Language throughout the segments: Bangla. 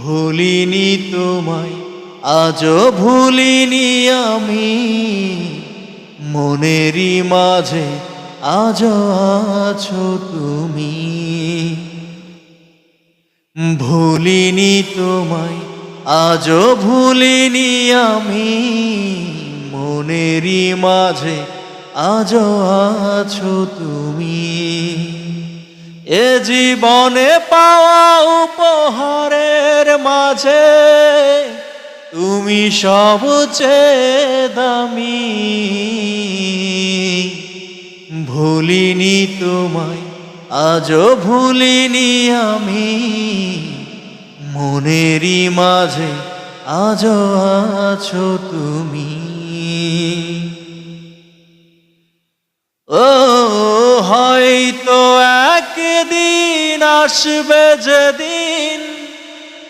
ভুলিনি তোমায়, আজও ভুলিনি আমি। মনেরই মাঝে আজও আছো তুমি। ভুলিনি তোমায়, আজও ভুলিনি আমি। মনেরই মাঝে আজও আছো তুমি। এ জীবনে পাওয়া উপহারের মাঝে, তুমি সবচেয়ে দামি। ভুলিনি তোমায়, আজও ভুলিনি আমি। মনেরই মাঝে আজও আছো তুমি। ও, হয়তো একদিন আসবে যেদিন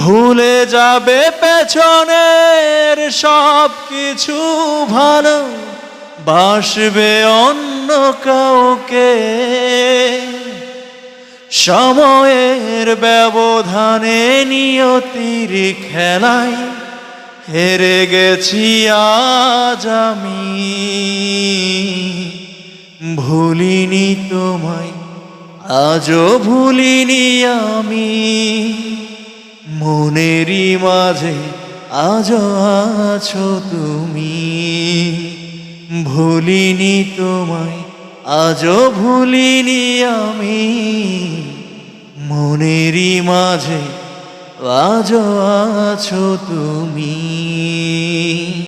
ভুলে যাবে পেছনের সব কিছু ভালো, বাসবে অন্য কাউকে। সময়ের ব্যবধানে নিয়তির খেলায় হেরে গেছি আজ আমি। ভুলিনি তোমায়, আজও ভুলিনি আমি। মনেরই মাঝে আজ আছো তুমি। ভুলিনি তোমায়, আজও ভুলিনি আমি। মনেরই মাঝে আজ আছো তুমি।